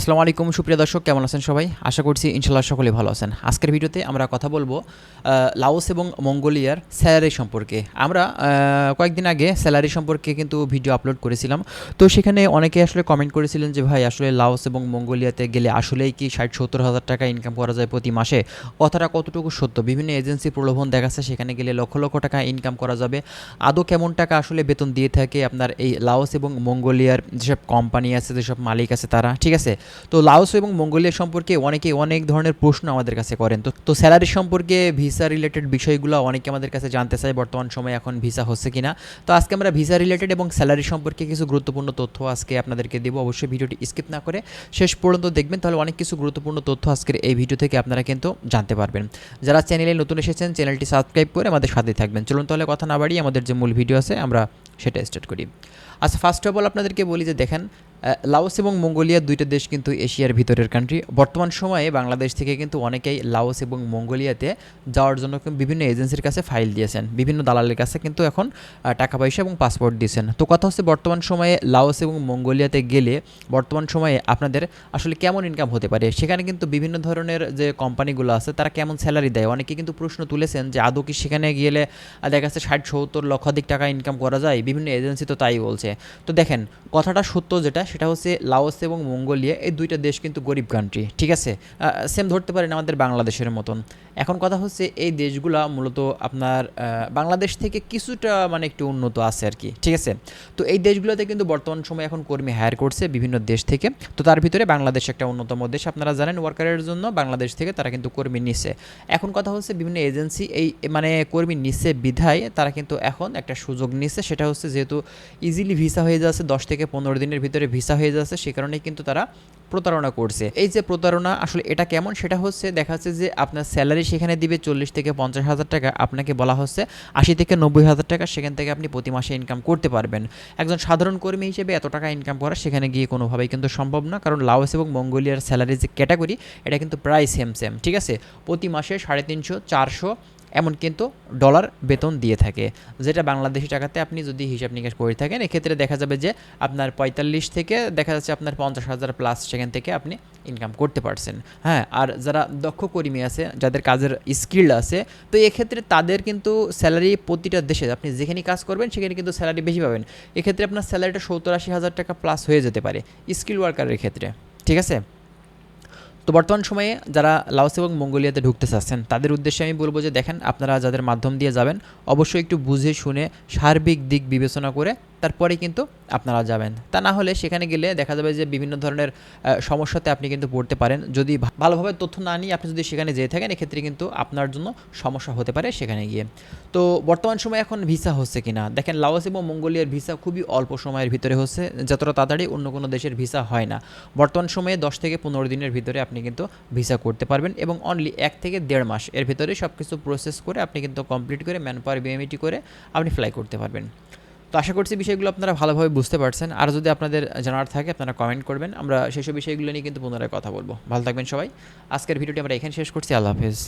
আসসালামু আলাইকুম, সুপ্রিয় দর্শক, কেমন আছেন সবাই? আশা করছি ইনশাল্লাহ সকলে ভালো আছেন। আজকের ভিডিওতে আমরা কথা বলব লাওস এবং মঙ্গোলিয়ার স্যালারি সম্পর্কে। আমরা কয়েকদিন আগে স্যালারি সম্পর্কে কিন্তু ভিডিও আপলোড করেছিলাম। তো সেখানে অনেকে আসলে কমেন্ট করেছিলেন যে, ভাই, আসলে লাওস এবং মঙ্গোলিয়াতে গেলে আসলেই কি ষাট সত্তর হাজার টাকা ইনকাম করা যায় প্রতি মাসে? কথাটা কতটুকু সত্য? বিভিন্ন এজেন্সি প্রলোভন দেখাচ্ছে, সেখানে গেলে লক্ষ লক্ষ টাকা ইনকাম করা যাবে। আদৌ কেমন টাকা আসলে বেতন দিয়ে থাকে আপনার এই লাওস এবং মঙ্গোলিয়ার যেসব কোম্পানি আছে, যেসব মালিক আছে তারা? ঠিক আছে? তো লাওস এবং মঙ্গোলিয়া সম্পর্কে অনেকে অনেক ধরনের প্রশ্ন আমাদের কাছে করেন। তো তো স্যালারি সম্পর্কে ভিসা রিলেটেড বিষয়গুলো অনেকে আমাদের কাছে জানতে চায়, বর্তমান সময়ে এখন ভিসা হচ্ছে কিনা। তো আজকে আমরা ভিসা রিলেটেড এবং স্যালারি সম্পর্কে কিছু গুরুত্বপূর্ণ তথ্য আজকে আপনাদেরকে দেবো। অবশ্যই ভিডিওটি স্কিপ না করে শেষ পর্যন্ত দেখবেন, তাহলে অনেক কিছু গুরুত্বপূর্ণ তথ্য আজকের এই ভিডিও থেকে আপনারা কিন্তু জানতে পারবেন। যারা চ্যানেলে নতুন এসেছেন, চ্যানেলটি সাবস্ক্রাইব করে আমাদের সাথেই থাকবেন। চলুন তাহলে কথা না বাড়িয়ে আমাদের যে মূল ভিডিও আছে, আমরা সেটা স্টার্ট করি। আচ্ছা ফার্স্ট অফ অল আপনাদেরকে বলি যে দেখেন লাওস এবং মঙ্গোলিয়া দুইটা দেশ কিন্তু এশিয়ার ভিতরের কান্ট্রি বর্তমান সময়ে বাংলাদেশ থেকে কিন্তু অনেকেই লাওস এবং মঙ্গোলিয়াতে যাওয়ার জন্য বিভিন্ন এজেন্সির কাছে ফাইল দিয়েছেন। বিভিন্ন দালালের কাছে কিন্তু এখন টাকা পয়সা এবং পাসপোর্ট দিয়েছেন। তো কথা হচ্ছে বর্তমান সময়ে লাওস এবং মঙ্গোলিয়াতে গেলে বর্তমান সময়ে আপনাদের আসলে কেমন ইনকাম হতে পারে? সেখানে কিন্তু বিভিন্ন ধরনের যে কোম্পানিগুলো আছে, তারা কেমন স্যালারি দেয়? অনেকে কিন্তু প্রশ্ন তুলেছেন যে আদৌ কি সেখানে গেলে দেখা যাচ্ছে ষাট, সত্তর লক্ষাধিক টাকা ইনকাম করা যায়? বিভিন্ন এজেন্সি তো তাই বলছে। তো দেখেন, কথাটা সত্য যেটা, সেটা হচ্ছে লাওস এবং মঙ্গোলিয়া, এই দুইটা দেশ কিন্তু গরিব কান্ট্রি ঠিক আছে? সেম ধরতে পারেন আমাদের বাংলাদেশের মতন। এখন কথা হচ্ছে এই দেশগুলা মূলত আপনার বাংলাদেশ থেকে কিছুটা মানে একটু উন্নত আছে আর কি, ঠিক আছে? তো এই দেশগুলোতে কিন্তু বর্তমান সময়ে এখন কর্মী হায়ার করছে বিভিন্ন দেশ থেকে। তো তার ভিতরে বাংলাদেশ একটা অন্যতম দেশ। আপনারা জানেন ওয়ার্কারের জন্য বাংলাদেশ থেকে তারা কিন্তু কর্মী নিচ্ছে এখন কথা হচ্ছে বিভিন্ন এজেন্সি এই মানে কর্মী নিচ্ছে বিধায় তারা কিন্তু এখন একটা সুযোগ নিচ্ছে সেটা হচ্ছে যেহেতু ইজিলি ভিসা হয়ে যাচ্ছে, দশ থেকে পনেরো দিনের ভিতরে ভিসা হয়ে যাচ্ছে, সে কারণে কিন্তু তারা প্রতারণা করছে। এই যে প্রতারণা, আসলে এটা কেমন? সেটা হচ্ছে, দেখা যাচ্ছে যে আপনার স্যালারি সেখানে দিবে চল্লিশ থেকে পঞ্চাশ হাজার টাকা, আপনাকে বলা হচ্ছে আশি থেকে নব্বই হাজার টাকা, সেখান থেকে আপনি প্রতি মাসে ইনকাম করতে পারবেন। একজন সাধারণ কর্মী হিসেবে এত টাকা ইনকাম করা সেখানে গিয়ে কোনোভাবেই কিন্তু সম্ভব না, কারণ লাওস এবং মঙ্গোলিয়ার স্যালারি যে ক্যাটাগরি এটা কিন্তু প্রায় সেম সেম ঠিক আছে? প্রতি মাসে সাড়ে তিনশো, চারশো এমন কিন্তু ডলার বেতন দিয়ে থাকে, যেটা বাংলাদেশি টাকাতে আপনি যদি হিসাব নিকাশ করে থাকেন, এক্ষেত্রে দেখা যাবে যে আপনার পঁয়তাল্লিশ থেকে দেখা যাচ্ছে আপনার পঞ্চাশ হাজার প্লাস সেখান থেকে আপনি ইনকাম করতে পারছেন। হ্যাঁ আর যারা দক্ষ কর্মী আছে, যাদের কাজের স্কিল আছে, তো এক্ষেত্রে তাদের কিন্তু স্যালারি প্রতিটা দেশে, আপনি যেখানে কাজ করবেন, সেখানে কিন্তু স্যালারি বেশি পাবেন। এক্ষেত্রে আপনার স্যালারিটা সত্তর আশি হাজার টাকা প্লাস হয়ে যেতে পারে স্কিল ওয়ার্কারের ক্ষেত্রে। ঠিক আছে? তো বর্তমান সময়ে যারা লাওস এবং মঙ্গোলিয়াতে ঢুকতে চাচ্ছেন তাদের উদ্দেশ্যে আমি বলব যে, দেখেন আপনারা যাদের মাধ্যম দিয়ে যাবেন, অবশ্যই একটু বুঝে শুনে সার্বিক দিক বিবেচনা করে তারপরে কিন্তু আপনারা যাবেন। তা না হলে সেখানে গেলে দেখা যাবে যে বিভিন্ন ধরনের সমস্যাতে আপনি কিন্তু পড়তে পারেন। যদি ভালোভাবে তথ্য না নিয়ে আপনি যদি সেখানে যেয়ে থাকেন, এক্ষেত্রে কিন্তু আপনার জন্য সমস্যা হতে পারে সেখানে গিয়ে। তো বর্তমান সময়ে এখন ভিসা হচ্ছে কিনা? দেখেন, লাওস এবং মঙ্গোলিয়ার ভিসা খুবই অল্প সময়ের ভিতরে হচ্ছে, যতটা তাড়াতাড়ি অন্য কোনো দেশের ভিসা হয় না। বর্তমান সময়ে দশ থেকে পনেরো দিনের ভিতরে আপনি কিন্তু ভিসা করতে পারবেন এবং অনলি এক থেকে দেড় মাস এর ভিতরে সব কিছু প্রসেস করে আপনি কিন্তু কমপ্লিট করে ম্যান পাওয়ার বিএমইটি করে আপনি ফ্লাই করতে পারবেন। তো আশা করছি বিষয়গুলো আপনারা ভালোভাবে বুঝতে পারছেন। আর যদি আপনাদের জানার থাকে, আপনারা কমেন্ট করবেন। আমরা সেসব বিষয়গুলো নিয়ে কিন্তু পুনরায় কথা বলব। ভালো থাকবেন সবাই। আজকের ভিডিওটি আমরা এখানে শেষ করছি। আল্লাহ হাফেজ।